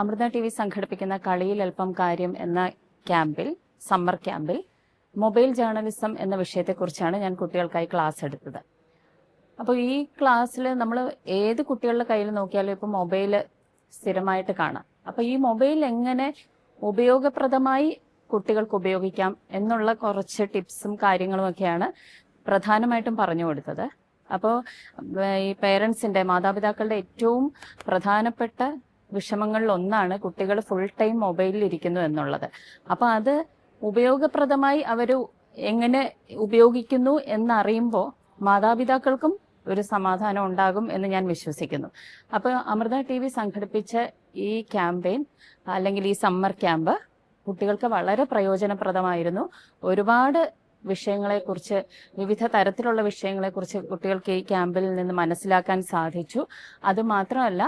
Amrita T V സംഘടിപ്പിക്കുന്ന കളിയിൽ അല്പം കാര്യം എന്ന ക്യാമ്പിൽ സമ്മർ ക്യാമ്പിൽ മൊബൈൽ ജേർണലിസം എന്ന വിഷയത്തെക്കുറിച്ചാണ് ഞാൻ കുട്ടികൾക്കായി ക്ലാസ് എടുത്തത്. അപ്പോൾ ഈ ക്ലാസ്സിൽ നമ്മൾ ഏത് കുട്ടികളുടെ കയ്യിൽ നോക്കിയാലും ഇപ്പം മൊബൈൽ സ്ഥിരമായിട്ട് കാണാം. അപ്പോൾ ഈ മൊബൈൽ എങ്ങനെ ഉപയോഗപ്രദമായി കുട്ടികൾക്ക് ഉപയോഗിക്കാം എന്നുള്ള കുറച്ച് ടിപ്സും കാര്യങ്ങളുമൊക്കെയാണ് പ്രധാനമായിട്ടും പറഞ്ഞു കൊടുത്തത്. അപ്പോൾ ഈ പേരൻസിന്റെ മാതാപിതാക്കളുടെ ഏറ്റവും പ്രധാനപ്പെട്ട വിഷമങ്ങളിൽ ഒന്നാണ് കുട്ടികൾ ഫുൾ ടൈം മൊബൈലിൽ ഇരിക്കുന്നു എന്നുള്ളത്. അപ്പൊ അത് ഉപയോഗപ്രദമായി അവർ എങ്ങനെ ഉപയോഗിക്കുന്നു എന്നറിയുമ്പോൾ മാതാപിതാക്കൾക്കും ഒരു സമാധാനം ഉണ്ടാകും എന്ന് ഞാൻ വിശ്വസിക്കുന്നു. അപ്പോൾ അമൃത ടി വി സംഘടിപ്പിച്ച ഈ ക്യാമ്പയിൻ അല്ലെങ്കിൽ ഈ സമ്മർ ക്യാമ്പ് കുട്ടികൾക്ക് വളരെ പ്രയോജനപ്രദമായിരുന്നു. ഒരുപാട് വിഷയങ്ങളെക്കുറിച്ച് വിവിധ തരത്തിലുള്ള വിഷയങ്ങളെക്കുറിച്ച് കുട്ടികൾക്ക് ഈ ക്യാമ്പിൽ നിന്ന് മനസ്സിലാക്കാൻ സാധിച്ചു. അതുമാത്രമല്ല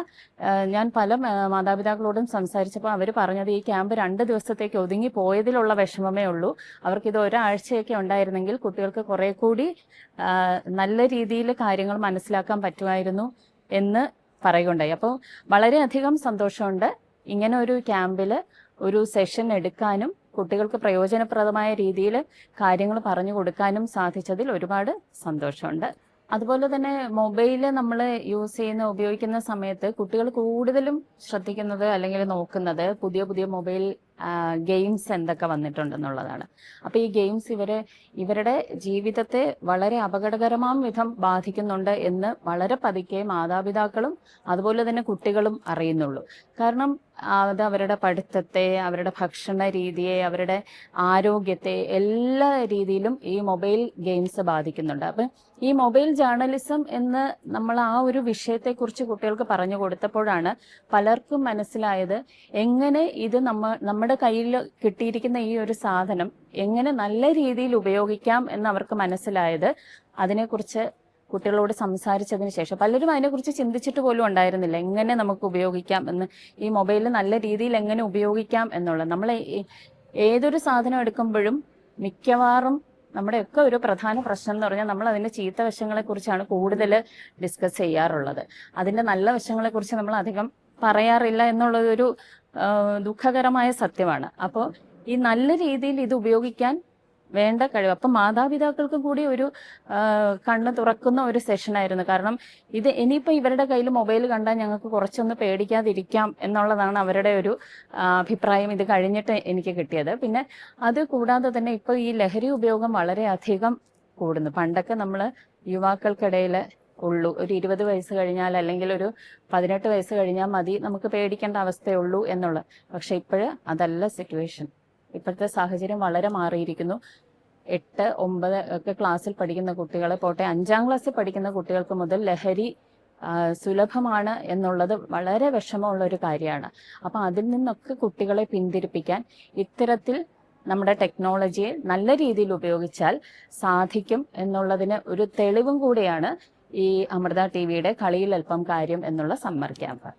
ഞാൻ പല മാതാപിതാക്കളോടും സംസാരിച്ചപ്പോൾ അവർ പറഞ്ഞത് ഈ ക്യാമ്പ് രണ്ട് ദിവസത്തേക്ക് ഒതുങ്ങി പോയതിലുള്ള വിഷമമേ ഉള്ളൂ. അവർക്കിത് ഒരാഴ്ചയൊക്കെ ഉണ്ടായിരുന്നെങ്കിൽ കുട്ടികൾക്ക് കുറെ കൂടി നല്ല രീതിയിൽ കാര്യങ്ങൾ മനസ്സിലാക്കാൻ പറ്റുമായിരുന്നു എന്ന് പറയുകയുണ്ടായി. അപ്പോൾ വളരെയധികം സന്തോഷമുണ്ട് ഇങ്ങനെ ഒരു ക്യാമ്പിൽ ഒരു സെഷൻ എടുക്കാനും കുട്ടികൾക്ക് പ്രയോജനപ്രദമായ രീതിയിൽ കാര്യങ്ങൾ പറഞ്ഞു കൊടുക്കാനും സാധിച്ചതിൽ ഒരുപാട് സന്തോഷമുണ്ട്. അതുപോലെ തന്നെ മൊബൈൽ നമ്മൾ യൂസ് ചെയ്യുന്ന ഉപയോഗിക്കുന്ന സമയത്ത് കുട്ടികൾ കൂടുതലും ശ്രദ്ധിക്കുന്നത് അല്ലെങ്കിൽ നോക്കുന്നത് പുതിയ പുതിയ മൊബൈൽ ഗെയിംസ് എന്തൊക്കെ വന്നിട്ടുണ്ടെന്നുള്ളതാണ്. അപ്പോൾ ഈ ഗെയിംസ് ഇവരെ ഇവരുടെ ജീവിതത്തെ വളരെ അപകടകരമാം വിധം ബാധിക്കുന്നുണ്ട് എന്ന് വളരെ പതുക്കെ മാതാപിതാക്കളും അതുപോലെ തന്നെ കുട്ടികളും അറിയുന്നുള്ളൂ. കാരണം അത് അവരുടെ പഠിത്തത്തെ അവരുടെ ഭക്ഷണ രീതിയെ അവരുടെ ആരോഗ്യത്തെ എല്ലാ രീതിയിലും ഈ മൊബൈൽ ഗെയിംസ് ബാധിക്കുന്നുണ്ട്. അപ്പം ഈ മൊബൈൽ ജേർണലിസം എന്ന് നമ്മൾ ആ ഒരു വിഷയത്തെക്കുറിച്ച് കുട്ടികൾക്ക് പറഞ്ഞു കൊടുത്തപ്പോഴാണ് പലർക്കും മനസ്സിലായത് എങ്ങനെ ഇത് നമ്മ നമ്മുടെ കയ്യിൽ കിട്ടിയിരിക്കുന്ന ഈ ഒരു സാധനം എങ്ങനെ നല്ല രീതിയിൽ ഉപയോഗിക്കാം എന്ന് അവർക്ക് മനസ്സിലായത് അതിനെക്കുറിച്ച് കുട്ടികളോട് സംസാരിച്ചതിന് ശേഷം. പലരും അതിനെക്കുറിച്ച് ചിന്തിച്ചിട്ട് പോലും ഉണ്ടായിരുന്നില്ല. എങ്ങനെ നമുക്ക് ഉപയോഗിക്കാം എന്ന് ഈ മൊബൈൽ നല്ല രീതിയിൽ എങ്ങനെ ഉപയോഗിക്കാം എന്നുള്ളത്. നമ്മൾ ഏതൊരു സാധനം എടുക്കുമ്പോഴും മിക്കവാറും നമ്മുടെയൊക്കെ ഒരു പ്രധാന പ്രശ്നം എന്ന് പറഞ്ഞാൽ നമ്മൾ അതിന്റെ ചീത്ത വശങ്ങളെ കുറിച്ചാണ് കൂടുതൽ ഡിസ്കസ് ചെയ്യാറുള്ളത്. അതിന്റെ നല്ല വശങ്ങളെ കുറിച്ച് നമ്മൾ അധികം പറയാറില്ല എന്നുള്ളത് ഒരു ആ, ദുഃഖകരമായ സത്യമാണ്. അപ്പോൾ ഈ നല്ല രീതിയിൽ ഇത് ഉപയോഗിക്കാൻ വേണ്ട കഴിവ്. അപ്പം മാതാപിതാക്കൾക്കും കൂടി ഒരു കണ്ണ് തുറക്കുന്ന ഒരു സെഷനായിരുന്നു കാരണം ഇത് ഇനിയിപ്പോൾ ഇവരുടെ കയ്യിൽ മൊബൈൽ കണ്ടാൽ ഞങ്ങൾക്ക് കുറച്ചൊന്ന് പേടിക്കാതിരിക്കാം എന്നുള്ളതാണ് അവരുടെ ഒരു അഭിപ്രായം. ഇത് കഴിഞ്ഞിട്ട് എനിക്ക് കിട്ടിയത്. പിന്നെ അത് കൂടാതെ തന്നെ ഇപ്പോൾ ഈ ലഹരി ഉപയോഗം വളരെയധികം കൂടുന്നു. പണ്ടൊക്കെ നമ്മൾ യുവാക്കൾക്കിടയിൽ ഉള്ളൂ. ഒരു ഇരുപത് വയസ്സ് കഴിഞ്ഞാൽ അല്ലെങ്കിൽ ഒരു പതിനെട്ട് വയസ്സ് കഴിഞ്ഞാൽ മതി. നമുക്ക് പേടിക്കേണ്ട അവസ്ഥയുള്ളൂ എന്നുള്ളത് പക്ഷെ ഇപ്പോഴ് അതല്ല സിറ്റുവേഷൻ ഇപ്പോഴത്തെ സാഹചര്യം വളരെ മാറിയിരിക്കുന്നു. എട്ട് ഒമ്പത് ഒക്കെ ക്ലാസ്സിൽ പഠിക്കുന്ന കുട്ടികളെ പോട്ടെ അഞ്ചാം ക്ലാസ്സിൽ പഠിക്കുന്ന കുട്ടികൾക്ക് മുതൽ ലഹരി സുലഭമാണ് എന്നുള്ളത് വളരെ വിഷമമുള്ള ഒരു കാര്യമാണ്. അപ്പം അതിൽ നിന്നൊക്കെ കുട്ടികളെ പിന്തിരിപ്പിക്കാൻ ഇത്തരത്തിൽ നമ്മുടെ ടെക്നോളജിയെ നല്ല രീതിയിൽ ഉപയോഗിച്ചാൽ സാധിക്കും എന്നുള്ളതിന് ഒരു തെളിവും കൂടിയാണ് ഈ അമൃത ടി വിയുടെ കളിയിൽ അല്പം കാര്യം എന്നുള്ള സമ്മർ ക്യാമ്പ്